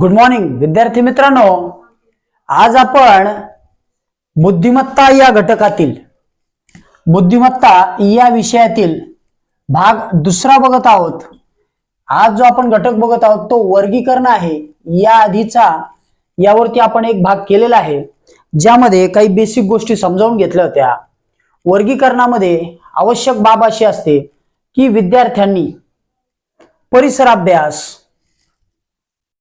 Good morning विद्यार्थी मित्रांनो. आज आपण बुद्धिमत्ता या घटकातील बुद्धिमत्ता या विषयातील भाग दुसरा बघत आहोत. आज जो आपण घटक बघत आहोत तो वर्गीकरण आहे. या आधीचा यावरती आपण एक भाग केलेला आहे ज्यामध्ये काही बेसिक गोष्टी समजावून घेतल्या होत्या. वर्गीकरणामध्ये आवश्यक बाब अशी असते की विद्यार्थ्यांनी परिसर अभ्यास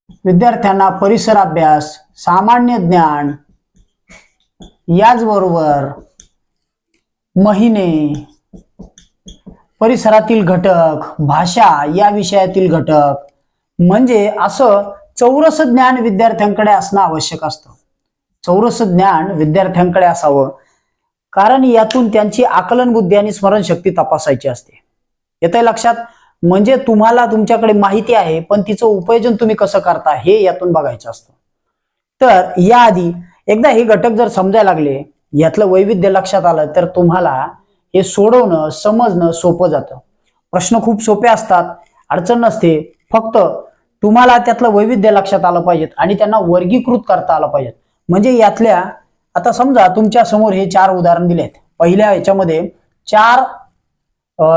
विद्यार्थ्यांना परिसर अभ्यास सामान्य ज्ञान याचबरोबर महिने परिसरातील घटक भाषा या विषयातील घटक. म्हणजे असं चौरस ज्ञान विद्यार्थ्यांकडे असणं आवश्यक असतं. चौरस ज्ञान विद्यार्थ्यांकडे असावं. कारण यातून त्यांची आकलन बुद्धी आणि स्मरणशक्ती तपासायची असते. येतंय लक्षात? म्हणजे तुम्हाला तुमच्याकडे माहिती आहे पण तिचं उपयोजन तुम्ही कसं करता हे यातून बघायचं असतं. तर याआधी एकदा हे घटक जर समजायला लागले यातलं वैविध्य लक्षात आलं तर तुम्हाला हे सोडवणं समजणं सोपं जातं. प्रश्न खूप सोपे असतात अडचण नसते फक्त तुम्हाला त्यातलं वैविध्य लक्षात आलं पाहिजेत आणि त्यांना वर्गीकृत करता आलं पाहिजेत. म्हणजे यातल्या आता समजा तुमच्यासमोर हे चार उदाहरण दिले आहेत पहिल्या याच्यामध्ये चार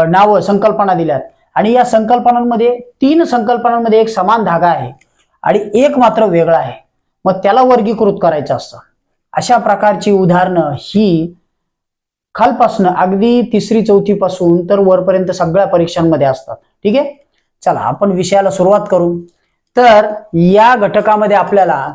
नावं संकल्पना दिल्यात. आणि या संकल्पनांमध्ये तीन संकल्पनांमध्ये एक समान धागा आहे आणि एक मात्र वेगळा आहे. मग त्याला वर्गीकृत करायचं असतं. अशा प्रकारची उदाहरणं ही खालपासनं अगदी तिसरी चौथी पासून तर वरपर्यंत सगळ्या परीक्षांमध्ये असतात. ठीक आहे? चला आपण विषयाला सुरुवात करू. तर या घटकामध्ये आपल्याला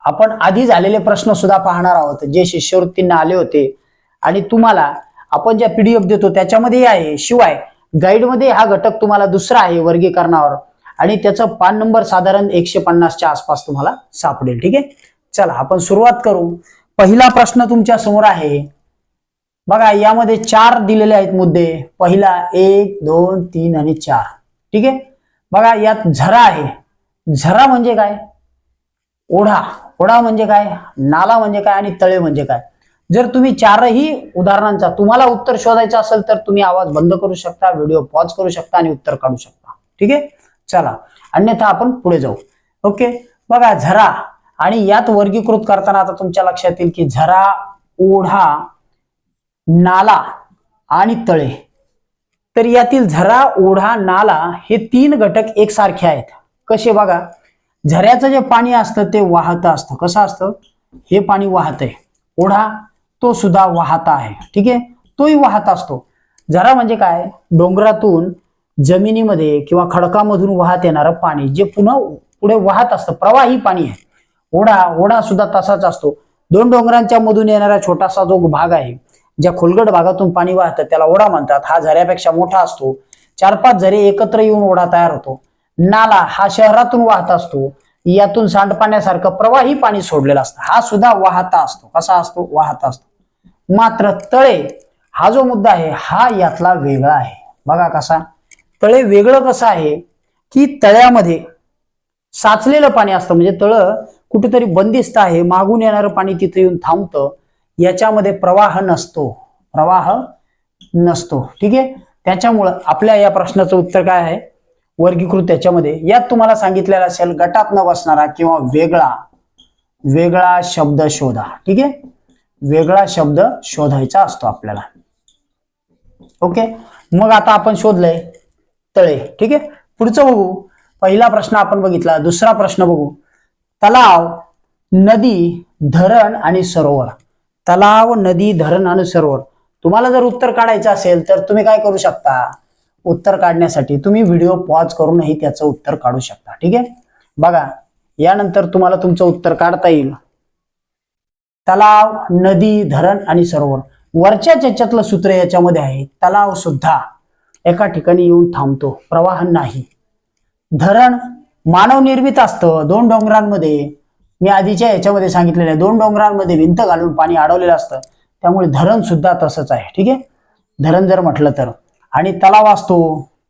आपण आधी झालेले प्रश्न सुद्धा पाहणार आहोत. जे शिष्यवृत्तींना आले होते. आणि तुम्हाला आपण ज्या पीडीएफ देतो त्याच्यामध्ये आहे. शिवाय गाईडमध्ये हा घटक तुम्हाला दुसरा आहे वर्गीकरणावर. आणि त्याचं पान नंबर साधारण एकशे पन्नासच्या आसपास तुम्हाला सापडेल. ठीक आहे? चला आपण सुरुवात करू. पहिला प्रश्न तुमच्यासमोर आहे. बघा यामध्ये चार दिलेले आहेत मुद्दे. पहिला एक दोन तीन आणि चार. ठीक आहे? बघा यात झरा आहे. झरा म्हणजे काय? ओढा. ओढा म्हणजे काय? नाला म्हणजे काय? आणि तळे म्हणजे काय? जर तुम्ही चारही उदाहरणांचा तुम्हाला उत्तर शोधायचं असेल तर तुम्ही आवाज बंद करू शकता व्हिडिओ पॉज करू शकता आणि उत्तर काढू शकता. ठीक आहे? चला अन्यथा आपण पुढे जाऊ. ओके? बघा झरा आणि यात वर्गीकृत करताना आता तुमच्या लक्षात येईल की झरा ओढा नाला आणि तळे. तर यातील झरा ओढा नाला हे तीन घटक एकसारखे आहेत. कसे बघा? झऱ्याचं जे पाणी असतं ते वाहत असतं. कसं असतं? हे पाणी वाहत आहे ओढा तो सुद्धा वाहता आहे. ठीक आहे? तोही वाहत असतो. झरा म्हणजे काय? डोंगरातून जमिनीमध्ये किंवा खडकामधून वाहत येणारं पाणी जे पुन्हा पुढे वाहत असतं प्रवाही पाणी आहे. ओढा ओढा सुद्धा तसाच असतो. दोन डोंगरांच्या मधून येणारा छोटासा जो भाग आहे ज्या खोलगट भागातून पाणी वाहतं त्याला ओढा म्हणतात. हा झऱ्यापेक्षा मोठा असतो. चार पाच झरे एकत्र येऊन ओढा तयार होतो. नाला हा शहरातून वाहत असतो. यातून सांडपाण्यासारखं प्रवाही पाणी सोडलेलं असतं. हा सुद्धा वाहता असतो. कसा असतो? वाहता असतो. मात्र तळे हा जो मुद्दा आहे हा यातला वेगळा आहे. बघा कसा. तळे वेगळं कसं आहे की तळ्यामध्ये साचलेलं पाणी असतं. म्हणजे तळ कुठेतरी बंदिस्त आहे मागून येणारं पाणी तिथे येऊन थांबतं याच्यामध्ये प्रवाह नसतो. प्रवाह नसतो. ठीक आहे? त्याच्यामुळं आपल्या या प्रश्नाचं उत्तर काय आहे? वर्गीकृत त्याच्यामध्ये. यात तुम्हाला सांगितलेलं असेल गटात न बसणारा किंवा वेगळा वेगळा शब्द शोधा. ठीक आहे? वेगळा शब्द शोधायचा असतो आपल्याला. ओके? मग आता आपण शोधलंय तळे. ठीक आहे? पुढचं बघू. पहिला प्रश्न आपण बघितला दुसरा प्रश्न बघू. तलाव नदी धरण आणि सरोवर. तलाव नदी धरण आणि सरोवर. तुम्हाला जर उत्तर काढायचं असेल तर तुम्ही काय करू शकता? उत्तर काढण्यासाठी तुम्ही व्हिडिओ पॉज करूनही त्याचं उत्तर काढू शकता. ठीक आहे? बघा यानंतर तुम्हाला तुमचं उत्तर काढता येईल. तलाव नदी धरण आणि सरोवर. वरच्या याच्यातलं सूत्र याच्यामध्ये आहे तलाव सुद्धा एका ठिकाणी येऊन थांबतो. प्रवाह नाही. धरण मानवनिर्मित असतं. दोन डोंगरांमध्ये मी आधीच्या याच्यामध्ये सांगितलेलं आहे दोन डोंगरांमध्ये भिंत घालून पाणी अडवलेलं असतं. त्यामुळे धरण सुद्धा तसंच आहे. ठीक आहे? धरण जर म्हटलं तर. आणि तलाव असतो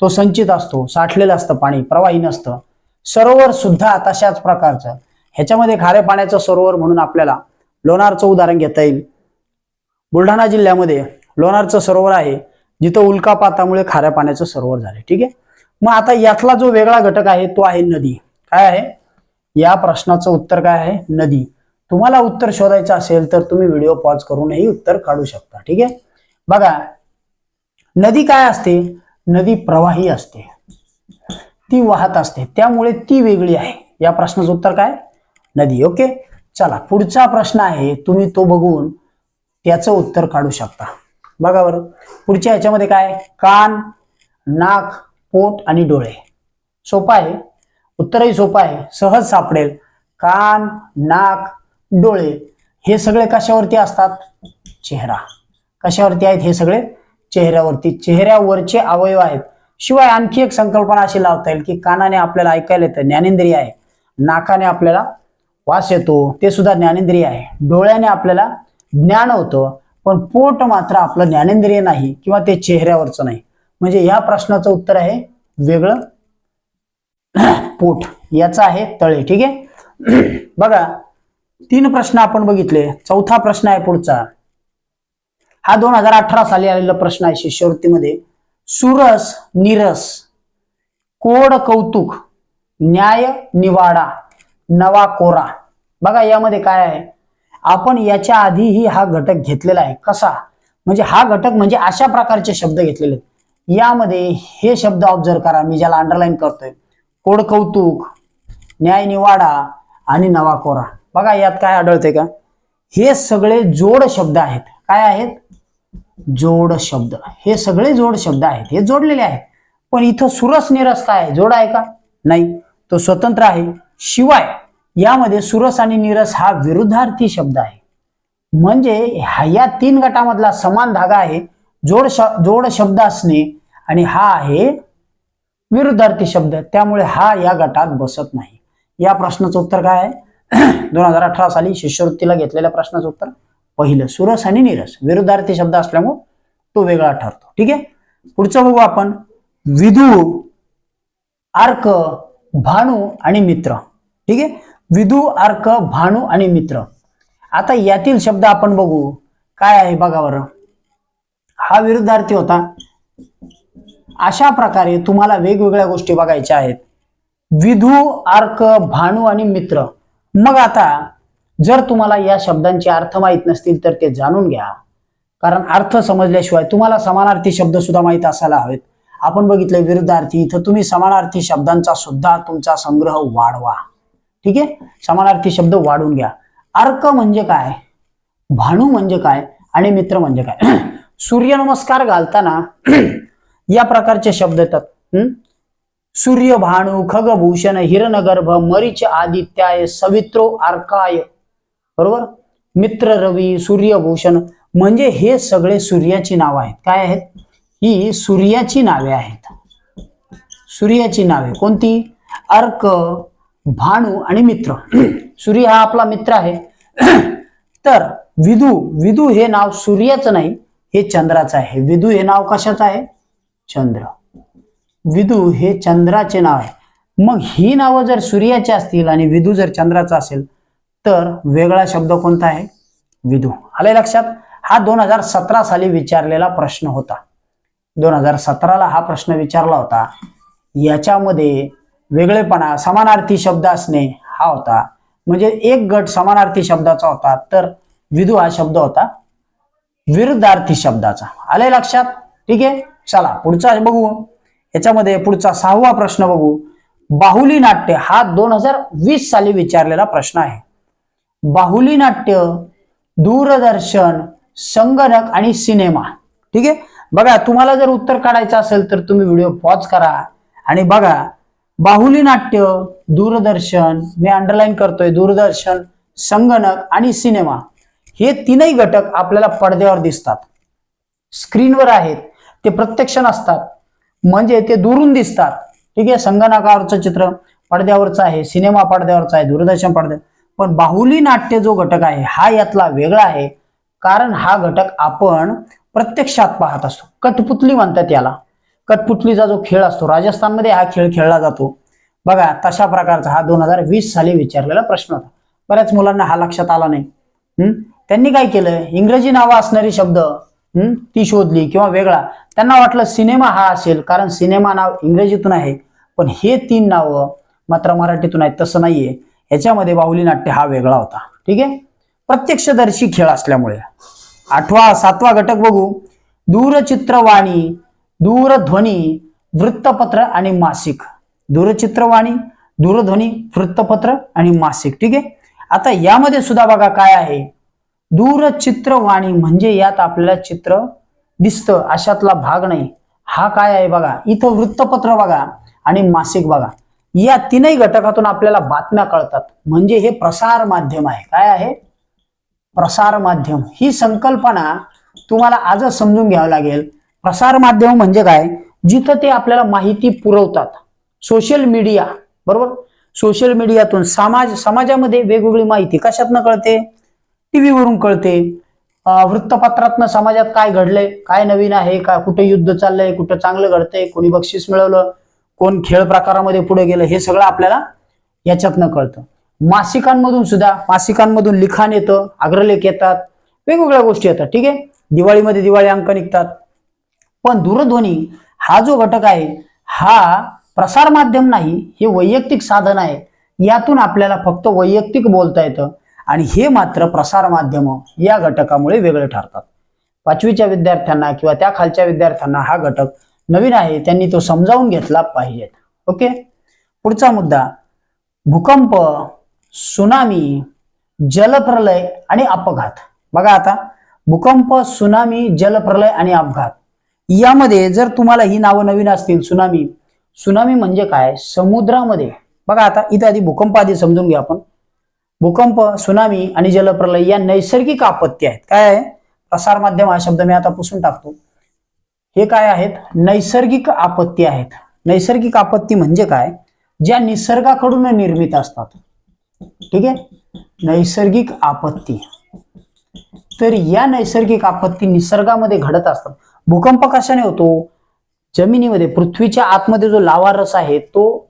तो संचित असतो साठलेलं असतं पाणी प्रवाही नसतं. सरोवर सुद्धा तशाच प्रकारचं. ह्याच्यामध्ये खाऱ्या पाण्याचं सरोवर म्हणून आपल्याला लोणारचं उदाहरण घेता येईल. बुलढाणा जिल्ह्यामध्ये लोणारचं सरोवर आहे जिथं उल्कापातामुळे खाऱ्या पाण्याचं सरोवर झाले ठीक आहे? मग आता यातला जो वेगळा घटक आहे तो आहे नदी. काय आहे? या प्रश्नाचं उत्तर काय आहे? नदी. तुम्हाला उत्तर शोधायचं असेल तर तुम्ही व्हिडिओ पॉज करूनही उत्तर काढू शकता. ठीक आहे? बघा नदी काय असते? नदी प्रवाही असते. ती वाहत असते. त्यामुळे ती वेगळी आहे. या प्रश्नाचं उत्तर काय? नदी. ओके? चला पुढचा प्रश्न आहे. तुम्ही तो बघून त्याचं उत्तर काढू शकता. बघा बरं. पुढच्या ह्याच्यामध्ये काय? कान नाक पोट आणि डोळे. सोपं आहे. उत्तरही सोपं आहे. सहज सापडेल. कान नाक डोळे हे सगळे कशावरती असतात? चेहरा. कशावरती आहेत हे सगळे? चेहऱ्यावरती चेहऱ्यावरचे अवयव आहेत. शिवाय आणखी एक संकल्पना अशी लावता येईल की कानाने आपल्याला ऐकायला येतं ज्ञानेंद्रिय आहे. नाकाने आपल्याला वास येतो ते सुद्धा ज्ञानेंद्रिय आहे. डोळ्याने आपल्याला ज्ञान होतं पण पोट मात्र आपलं ज्ञानेंद्रिय नाही किंवा ते चेहऱ्यावरचं नाही. म्हणजे या प्रश्नाचं उत्तर आहे वेगळं. पोट याचा आहे तळे ठीक आहे? बघा तीन प्रश्न आपण बघितले. चौथा प्रश्न आहे पुढचा. हा दोन हजार अठरा साली आलेला प्रश्न आहे शिष्यवृत्तीमध्ये. सुरस निरस कोड कौतुक न्याय निवाडा नवा कोरा. बघा यामध्ये काय आहे? आपण याच्या आधीही हा घटक घेतलेला आहे. कसा? म्हणजे हा घटक म्हणजे अशा प्रकारचे शब्द घेतलेले आहेत. यामध्ये हे शब्द ऑब्झर्व करा मी ज्याला अंडरलाईन करतोय. कोड कौतुक न्याय निवाडा आणि नवा कोरा. बघा यात काय आढळते का? हे सगळे जोड शब्द आहेत. काय आहेत? जोड शब्द. हे सगळे जोड शब्द आहेत. हे जोडलेले आहेत. पण इथं सुरस निरस काय आहे. जोड आहे का? नाही. तो स्वतंत्र आहे. शिवाय यामध्ये सुरस आणि निरस हा विरुद्धार्थी शब्द आहे. म्हणजे ह्या या तीन गटामधला समान धागा आहे. जोड श- जोड शब्द असणे आणि हा आहे विरुद्धार्थी शब्द. त्यामुळे हा या गटात बसत नाही. या प्रश्नाचं उत्तर काय आहे? दोन हजार अठरा साली शिष्यवृत्तीला घेतलेल्या प्रश्नाचं उत्तर पहिलं सुरस आणि निरस. विरुद्धार्थी शब्द असल्यामुळे तो वेगळा ठरतो. ठीक आहे? पुढचं बघू आपण. विदू अर्क भानू आणि मित्र. ठीक आहे? विधू अर्क भानू आणि मित्र. आता यातील शब्द आपण बघू. काय आहे बघा बरं. हा विरुद्धार्थी होता. अशा प्रकारे तुम्हाला वेगवेगळ्या गोष्टी बघायच्या आहेत. विधू अर्क भानू आणि मित्र. मग आता जर तुम्हाला या शब्दांचे अर्थ माहीत नसतील तर ते जाणून घ्या. कारण अर्थ समजल्याशिवाय तुम्हाला समानार्थी शब्द सुद्धा माहीत असायला हवेत. आपण बघितले विरुद्धार्थी इथं तुम्ही समानार्थी शब्दांचा सुद्धा तुमचा संग्रह वाढवा. ठीक आहे? समानार्थी शब्द वाढून घ्या. अर्क म्हणजे काय? भानू म्हणजे काय? आणि मित्र म्हणजे काय? सूर्यनमस्कार घालताना या प्रकारचे शब्द येतात. हम्म? सूर्य भानू खगभूषण हिरणगर्भ मरीच आदित्याय सवित्रो अर्काय बरोबर? मित्र रवी सूर्यभूषण म्हणजे हे सगळे सूर्याची नावं आहेत. काय आहेत? ही सूर्याची नावे आहेत. सूर्याची नावे कोणती? अर्क भानू आणि मित्र. सूर्य हा आपला मित्र आहे. तर विदू विदू हे नाव सूर्याचं नाही हे चंद्राचं आहे. विदू हे नाव कशाचं आहे? चंद्र. विदू हे चंद्राचे नाव आहे. मग ही नावं जर सूर्याची असतील आणि विदू जर चंद्राचा असेल तर वेगळा शब्द कोणता आहे? विधू आले लक्षात? हा दोन हजार सतरा साली विचारलेला प्रश्न होता. दोन हजार सतराला हा प्रश्न विचारला होता. याच्यामध्ये वेगळेपणा समानार्थी शब्द असणे हा होता. म्हणजे एक गट समानार्थी शब्दाचा होता तर विधू हा शब्द होता विरुद्धार्थी शब्दाचा. आले लक्षात? ठीक आहे? चला पुढचा बघू. याच्यामध्ये पुढचा सहावा प्रश्न बघू. बाहुली नाट्य हा दोन हजार वीस साली विचारलेला प्रश्न आहे. बाहुली नाट्य दूरदर्शन संगणक आणि सिनेमा. ठीक आहे? बघा तुम्हाला जर उत्तर काढायचं असेल तर तुम्ही व्हिडिओ पॉज करा. आणि बघा बाहुली नाट्य दूरदर्शन मी अंडरलाईन करतोय दूरदर्शन संगणक आणि सिनेमा. हे तीनही घटक आपल्याला पडद्यावर दिसतात. स्क्रीनवर आहेत. ते प्रत्यक्ष नसतात. म्हणजे ते दुरून दिसतात. ठीक आहे? संगणकावरचं चित्र पडद्यावरचं आहे सिनेमा पडद्यावरचा आहे दूरदर्शन पडद्या पण बाहुली नाट्य जो घटक आहे हा यातला वेगळा आहे. कारण हा घटक आपण प्रत्यक्षात पाहत असतो. कठपुतली म्हणतात याला. कठपुतलीचा जो खेळ असतो राजस्थानमध्ये हा खेळ खेळला जातो. बघा तशा प्रकारचा हा दोन हजार वीस साली विचारलेला प्रश्न होता. बऱ्याच मुलांना हा लक्षात आला नाही. हम्म? त्यांनी काय केलं? इंग्रजी नावं असणारी शब्द हम्म, ती शोधली किंवा वेगळा. त्यांना वाटलं सिनेमा हा असेल कारण सिनेमा नाव इंग्रजीतून आहे. पण हे तीन नावं मात्र मराठीतून आहेत तसं नाहीये. याच्यामध्ये बाहुली नाट्य हा वेगळा होता. ठीक आहे? प्रत्यक्षदर्शी खेळ असल्यामुळे. आठवा सातवा घटक बघू. दूरचित्रवाणी दूरध्वनी वृत्तपत्र आणि मासिक. दूरचित्रवाणी दूरध्वनी वृत्तपत्र आणि मासिक. ठीक आहे? आता यामध्ये सुद्धा बघा काय आहे. दूरचित्रवाणी म्हणजे यात आपल्याला चित्र दिसतं अशातला भाग नाही. हा काय आहे बघा? इथं वृत्तपत्र बघा आणि मासिक बघा. या तीनही घटकातून आपल्याला बातम्या कळतात. म्हणजे हे प्रसार माध्यम आहे. काय आहे? प्रसार माध्यम. ही संकल्पना तुम्हाला आजच समजून घ्यावं लागेल. प्रसार माध्यम म्हणजे काय? जिथं ते आपल्याला माहिती पुरवतात. Social media. बरोबर? सोशल मीडियातून समाज समाजामध्ये वेगवेगळी माहिती कशातनं कळते? टीव्हीवरून कळते. वृत्तपत्रातनं समाजात काय घडलंय? काय नवीन आहे? का कुठे युद्ध चाललंय? कुठं चांगलं घडतंय? कोणी बक्षीस मिळवलं? कोण खेळ प्रकारामध्ये पुढे गेलं हे सगळं आपल्याला याच्यातनं कळतं. मासिकांमधून सुद्धा मासिकांमधून लिखाण येतं अग्रलेख येतात वेगवेगळ्या गोष्टी येतात ठीक आहे? दिवाळीमध्ये दिवाळी अंक निघतात. पण दूरध्वनी हा जो घटक आहे हा प्रसार माध्यम नाही हे वैयक्तिक साधन आहे. यातून आपल्याला फक्त वैयक्तिक बोलता येतं आणि हे मात्र प्रसार माध्यम या घटकामुळे वेगळे ठरतात. पाचवीच्या विद्यार्थ्यांना किंवा त्या खालच्या विद्यार्थ्यांना हा घटक नवीन आहे त्यांनी तो समजावून घेतला पाहिजे. ओके? पुढचा मुद्दा. भूकंप सुनामी जलप्रलय आणि अपघात. बघा आता. भूकंप सुनामी जलप्रलय आणि अपघात. यामध्ये जर तुम्हाला ही नावं नवीन असतील सुनामी. सुनामी म्हणजे काय? समुद्रामध्ये. बघा आता इथं आधी भूकंप आधी समजून घ्या आपण. भूकंप सुनामी आणि जलप्रलय या नैसर्गिक आपत्ती आहेत. काय आहे? प्रसार माध्यम हा शब्द मी आता पुसून टाकतो. हे काय आहेत? नैसर्गिक आपत्ती आहेत. नैसर्गिक आपत्ती म्हणजे काय? ज्या निसर्गाकडून निर्मित असतात. ठीक आहे? नैसर्गिक आपत्ती. तर या नैसर्गिक आपत्ती निसर्गामध्ये घडत असतात. भूकंप कशाने होतो? जमिनीमध्ये पृथ्वीच्या आतमध्ये जो लावा रस आहे तो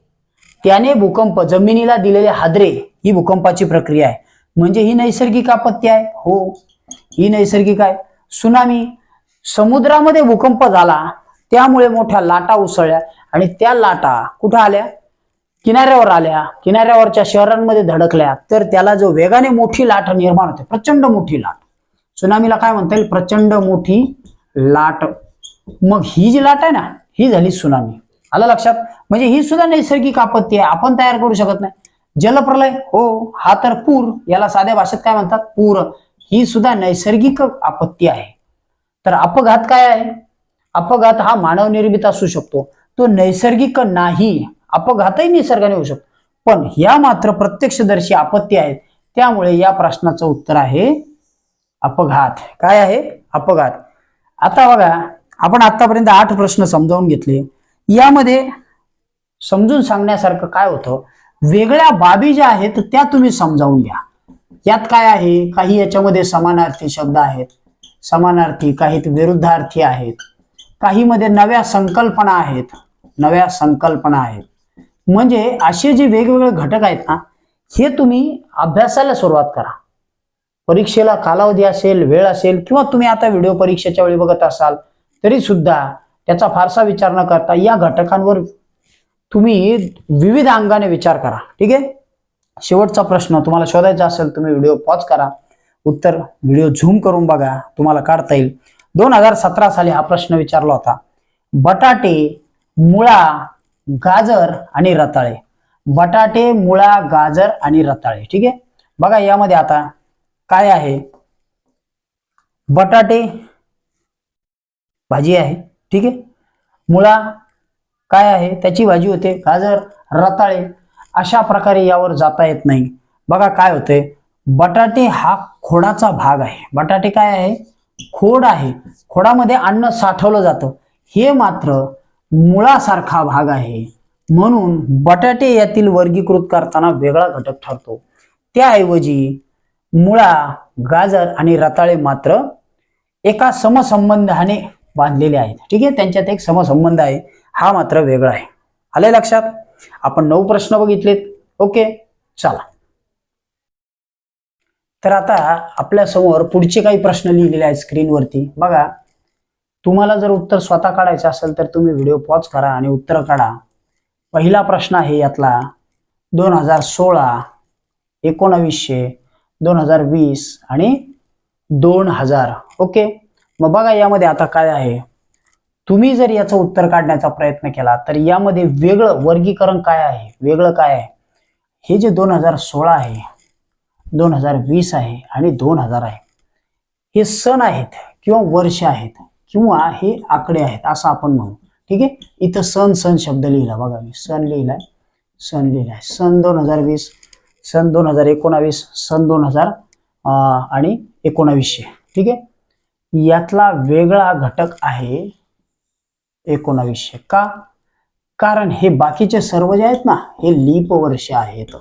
त्याने भूकंप जमिनीला दिलेले हादरे ही भूकंपाची प्रक्रिया आहे. म्हणजे ही नैसर्गिक आपत्ती आहे? हो. ही नैसर्गिक आहे. सुनामी समुद्रामध्ये भूकंप झाला त्यामुळे मोठ्या लाटा उसळल्या आणि त्या लाटा कुठं आल्या? किनाऱ्यावर आल्या. किनाऱ्यावरच्या शहरांमध्ये धडकल्या. तर त्याला जो वेगाने मोठी लाट निर्माण होते प्रचंड मोठी लाट. सुनामीला काय म्हणता येईल? प्रचंड मोठी लाट. मग ही जी लाट आहे ना ही झाली सुनामी. आलं लक्षात? म्हणजे ही सुद्धा नैसर्गिक आपत्ती आहे. आपण तयार करू शकत नाही. जलप्रलय? हो. हा तर पूर. याला साध्या भाषेत काय म्हणतात? पूर. ही सुद्धा नैसर्गिक आपत्ती आहे. तर अपघात काय आहे? अपघात हा मानवनिर्मित असू शकतो. तो नैसर्गिक नाही. अपघातही निसर्गाने होऊ शकतो. पण ह्या मात्र प्रत्यक्षदर्शी आपत्ती आहेत. त्यामुळे या प्रश्नाचं उत्तर आहे अपघात. काय आहे? अपघात. आता बघा आपण आतापर्यंत आठ प्रश्न समजावून घेतले. यामध्ये समजून सांगण्यासारखं काय होतं? वेगळ्या बाबी ज्या आहेत त्या तुम्ही समजावून घ्या. यात काय आहे? काही याच्यामध्ये समानार्थी शब्द आहेत. समानार्थी काही विरुद्धार्थी आहेत. काही मध्ये नव्या संकल्पना आहेत. नव्या संकल्पना आहेत. म्हणजे असे जे वेगवेगळे घटक आहेत ना हे तुम्ही अभ्यासाला सुरुवात करा. परीक्षेला कालावधी असेल वेळ असेल किंवा तुम्ही आता व्हिडिओ परीक्षेच्या वेळी बघत असाल तरी सुद्धा त्याचा फारसा विचार न करता या घटकांवर तुम्ही विविध अंगाने विचार करा. ठीक आहे? शेवटचा प्रश्न तुम्हाला शोधायचा असेल तुम्ही व्हिडिओ पॉज करा. उत्तर व्हिडिओ झूम करून बघा तुम्हाला काढता येईल. दोन हजार सतरा साली हा प्रश्न विचारला होता. बटाटे मुळा गाजर आणि रताळे. बटाटे मुळा गाजर आणि रताळे. ठीक आहे? बघा यामध्ये आता काय आहे? बटाटे भाजी आहे. ठीक आहे? मुळा काय आहे? त्याची भाजी होते गाजर रताळे. अशा प्रकारे यावर जाता येत नाही. बघा काय होते? बटाटे हा खोडाचा भाग आहे. बटाटे काय आहे? खोड आहे. खोडामध्ये अन्न साठवलं जातं. हे मात्र मुळासारखा भाग आहे. म्हणून बटाटे यातील वर्गीकृत करताना वेगळा घटक ठरतो. त्याऐवजी मुळा गाजर आणि रताळे मात्र एका समसंबंधाने बांधलेले आहेत. ठीक आहे? त्यांच्यात एक समसंबंध आहे. हा मात्र वेगळा आहे. आले लक्षात? आपण नऊ प्रश्न बघितलेत. ओके? चला. तर आता आपल्यासमोर पुढचे काही प्रश्न लिहिलेले आहेत स्क्रीनवरती बघा तुम्हाला जर उत्तर स्वतः काढायचं असेल तर तुम्ही व्हिडिओ पॉज करा आणि उत्तर काढा. पहिला प्रश्न आहे यातला दोन हजार सोळा एकोणावीसशे दोन हजार वीस आणि दोन हजार. ओके? मग बघा यामध्ये आता काय आहे. तुम्ही जर याचं उत्तर काढण्याचा प्रयत्न केला तर यामध्ये वेगळं वर्गीकरण काय आहे? वेगळं काय आहे? हे जे दोन हजार सोळा आहे दोन हजार वीस आहे आणि दोन हजार आहे. हे सण आहेत किंवा वर्ष आहेत किंवा हे आकडे आहेत असं आपण म्हणू. ठीक आहे? इथं सण सण शब्द लिहिला बघा मी. सण लिहिलाय. सण लिहिलाय. सन दोन हजार वीस सन दोन हजार एकोणावीस सन दोन हजार आणि एकोणावीसशे. ठीक आहे? यातला वेगळा घटक आहे एकोणावीसशे. का? कारण हे बाकीचे सर्व जे आहेत ना हे लीप वर्ष आहेत.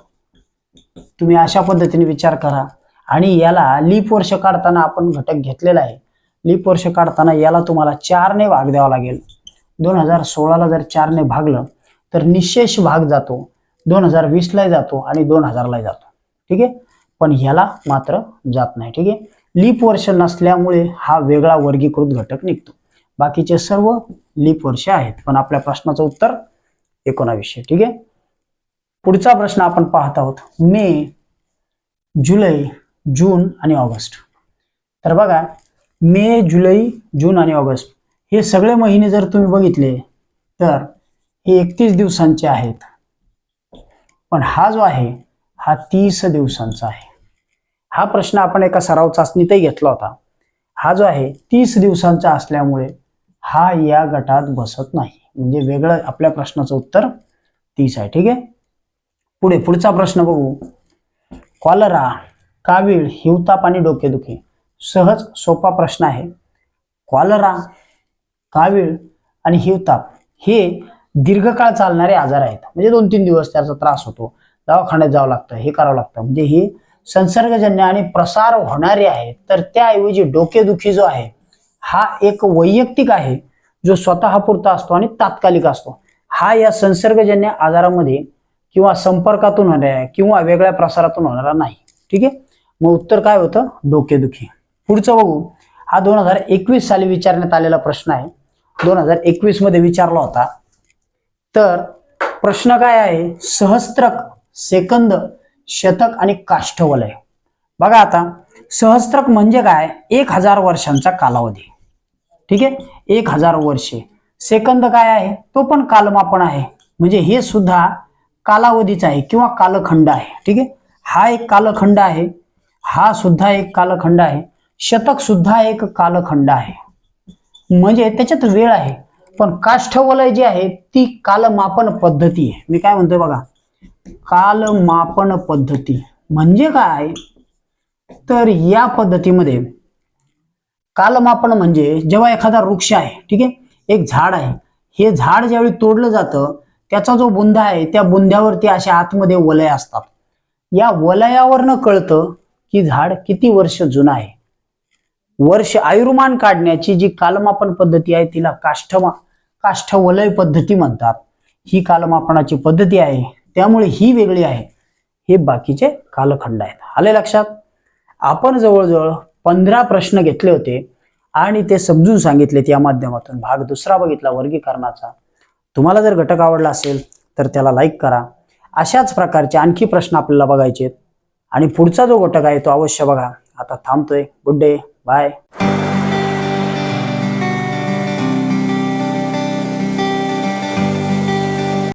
तुम्ही अशा पद्धतीने विचार करा. आणि याला लीप वर्ष काढताना आपण घटक घेतलेला आहे. लीप वर्ष काढताना याला तुम्हाला चारने भाग द्यावा लागेल. दोन हजार सोळाला जर चारने भागलं तर निशेष भाग जातो. दोन हजार वीसलाही जातो आणि दोन हजारलाही जातो. ठीक आहे? पण ह्याला मात्र जात नाही. ठीक आहे? लीप वर्ष नसल्यामुळे हा वेगळा वर्गीकृत घटक निघतो. बाकीचे सर्व लीप वर्ष आहेत. पण आपल्या प्रश्नाचं उत्तर एकोणावीसशे. ठीक आहे? पुढचा प्रश्न आपण पाहत आहोत. मे जुलै जून आणि ऑगस्ट. तर बघा मे जुलै जून आणि ऑगस्ट हे सगळे महिने जर तुम्ही बघितले तर हे एकतीस दिवसांचे आहेत. पण हा जो आहे हा तीस दिवसांचा आहे. हा प्रश्न आपण एका सराव चाचणीतही घेतला होता. हा जो आहे तीस दिवसांचा असल्यामुळे हा या गटात बसत नाही. म्हणजे वेगळं आपल्या प्रश्नाचं उत्तर तीस आहे. ठीक आहे? पुढे पुढचा प्रश्न बघू. कॉलरा कावीळ हिवताप आणि डोकेदुखी सहज सोपा प्रश्न आहे. कॉलरा कावीळ आणि हिवताप हे दीर्घकाळ चालणारे आजार आहेत. म्हणजे दोन तीन दिवस त्याचा त्रास होतो. दवाखान्यात जावं लागतं हे करावं लागतं. म्हणजे हे संसर्गजन्य आणि प्रसार होणारे आहेत. तर त्याऐवजी डोकेदुखी जो आहे हा एक वैयक्तिक आहे जो स्वतःपुरता असतो आणि तात्कालिक असतो. हा या संसर्गजन्य आजारामध्ये किंवा संपर्कातून होणाऱ्या किंवा वेगळ्या प्रसारातून होणारा नाही. ठीक आहे? मग उत्तर काय होतं? डोकेदुखी. पुढचं बघू. हा दोन हजार एकवीस साली विचारण्यात आलेला प्रश्न आहे. दोन हजार एकवीसमध्ये विचारला होता. तर प्रश्न काय आहे? सहस्त्रक सेकंद शतक आणि काष्ठवलय. बघा आता. सहस्त्रक म्हणजे काय? एक हजार वर्षांचा कालावधी. ठीक आहे? एक हजार वर्षे. सेकंद काय आहे? तो पण कालमापन आहे. म्हणजे हे सुद्धा कालावधीचा आहे किंवा कालखंड आहे ठीक आहे? हा एक कालखंड आहे हा सुद्धा एक कालखंड आहे शतक सुद्धा एक कालखंड आहे. म्हणजे त्याच्यात वेळ आहे पण काष्ठवलय जी आहे ती कालमापन पद्धती आहे. मी काय म्हणतोय बघा कालमापन पद्धती म्हणजे काय? तर या पद्धतीमध्ये कालमापन म्हणजे जेव्हा एखादा वृक्ष आहे ठीक आहे? एक झाड आहे हे झाड ज्यावेळी तोडलं जातं त्याचा जो बुंदा आहे त्या बुंद्यावरती अशा आतमध्ये वलय असतात. या वलयावरनं कळतं की झाड किती वर्ष जुनं आहे. वर्ष आयुर्मान काढण्याची जी कालमापन पद्धती आहे तिला काष्ठमा काष्ठवलय पद्धती म्हणतात. ही कालमापनाची पद्धती आहे त्यामुळे ही वेगळी आहे. हे बाकीचे कालखंड आहेत. आले लक्षात? आपण जवळजवळ पंधरा प्रश्न घेतले होते आणि ते समजून सांगितलेत या माध्यमातून. भाग दुसरा बघितला वर्गीकरणाचा. तुम्हाला जर घटक आवडला असेल तर त्याला लाईक करा. अशाच प्रकारचे आणखी प्रश्न आपल्याला बघायचे आणि पुढचा जो घटक आहे तो अवश्य बघा. आता थांबतोय. Good day bye